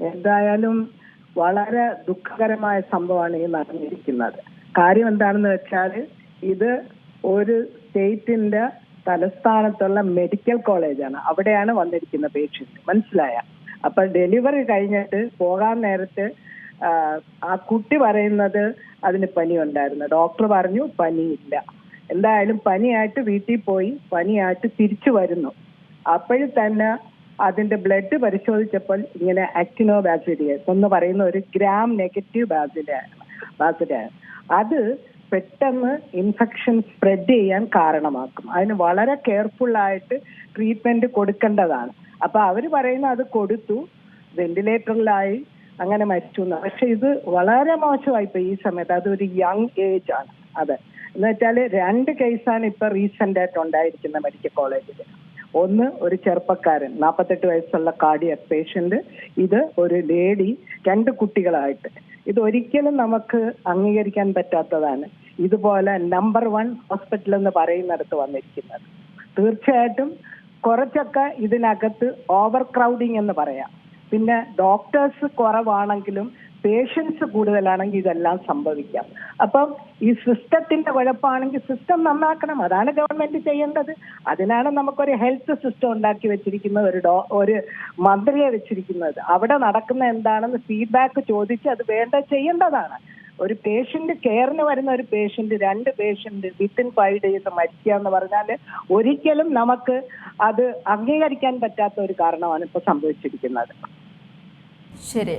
എന്തായാലും വളരെ ദുഃഖകരമായ സംഭവമാണ് ഈ നടന്നിരിക്കുന്നത്. കാര്യം എന്താണെന്ന് വെച്ചാൽ ഇത് ഒരു സ്റ്റേറ്റിന്റെ തലസ്ഥാനത്തുള്ള മെഡിക്കൽ കോളേജാണ്. അവിടെയാണ് വന്നിരിക്കുന്ന പേഷ്യന്റ് മനസ്സിലായ? അപ്പൊ ഡെലിവറി കഴിഞ്ഞിട്ട് പോകാൻ നേരത്ത് ആ, കുട്ടി പറയുന്നത് അതിന് പനി ഉണ്ടായിരുന്നു ഡോക്ടർ പറഞ്ഞു പനിയില്ല. എന്തായാലും പനിയായിട്ട് വീട്ടിൽ പോയി പനിയായിട്ട് തിരിച്ചു വരുന്നു. അപ്പോഴും തന്നെ അതിന്റെ ബ്ലഡ് പരിശോധിച്ചപ്പോൾ ഇങ്ങനെ ആക്ടിനോ ബാക്ടീരിയ എന്ന് പറയുന്ന ഒരു ഗ്രാം നെഗറ്റീവ് ബാക്ടീരിയ ബാക്ടീരിയ അത് പെട്ടെന്ന് ഇൻഫെക്ഷൻ സ്പ്രെഡ് ചെയ്യാൻ കാരണമാക്കും. അതിന് വളരെ കെയർഫുൾ ആയിട്ട് ട്രീറ്റ്മെന്റ് കൊടുക്കേണ്ടതാണ്. അപ്പൊ അവർ പറയുന്ന അത് കൊടുത്തു വെന്റിലേറ്ററിലായി അങ്ങനെ മരിച്ചു എന്ന് പക്ഷെ ഇത് വളരെ മോശമായി ഇപ്പൊ ഈ സമയത്ത്. അതൊരു യങ് ഏജ് ആണ്. അതെ. എന്ന് വെച്ചാൽ രണ്ട് കേസാണ് ഇപ്പൊ റീസെന്റ് ആയിട്ട് ഉണ്ടായിരിക്കുന്ന മെഡിക്കൽ കോളേജിൽ ഒന്ന് ഒരു ചെറുപ്പക്കാരൻ നാൽപ്പത്തെട്ട് വയസ്സുള്ള കാർഡിയക് പേഷ്യന്റ് ഇത് ഒരു ലേഡി രണ്ട് കുട്ടികളായിട്ട്. ഇത് ഒരിക്കലും നമുക്ക് അംഗീകരിക്കാൻ പറ്റാത്തതാണ്. ഇതുപോലെ നമ്പർ വൺ ഹോസ്പിറ്റൽ എന്ന് പറയുന്നിടത്ത് വന്നിരിക്കുന്നത്. തീർച്ചയായിട്ടും കുറച്ചൊക്കെ ഇതിനകത്ത് ഓവർ ക്രൗഡിങ് എന്ന് പറയാം. പിന്നെ ഡോക്ടേഴ്സ് കുറവാണെങ്കിലും പേഷ്യൻസ് കൂടുതലാണെങ്കിൽ ഇതെല്ലാം സംഭവിക്കാം. അപ്പം ഈ സിസ്റ്റത്തിന്റെ കുഴപ്പമാണെങ്കിൽ സിസ്റ്റം നന്നാക്കണം. അതാണ് ഗവൺമെന്റ് ചെയ്യേണ്ടത്. അതിനാണ് നമുക്കൊരു ഹെൽത്ത് സിസ്റ്റം ഉണ്ടാക്കി വെച്ചിരിക്കുന്നത് ഒരു ഡോ ഒരു മന്ത്രിയെ വെച്ചിരിക്കുന്നത്. അവിടെ നടക്കുന്ന എന്താണെന്ന് ഫീഡ്ബാക്ക് ചോദിച്ച് അത് വേണ്ട ചെയ്യേണ്ടതാണ്. ഒരു പേഷ്യന്റ് കെയറിന് വരുന്ന ഒരു പേഷ്യന്റ് രണ്ട് പേഷ്യന്റ് വിത്തിൻ ഫൈവ് ഡേയ്സ് മരിക്കുക എന്ന് പറഞ്ഞാൽ ഒരിക്കലും നമുക്ക് അത് അംഗീകരിക്കാൻ പറ്റാത്ത ഒരു കാരണമാണ് ഇപ്പൊ സംഭവിച്ചിരിക്കുന്നത്. ശരി.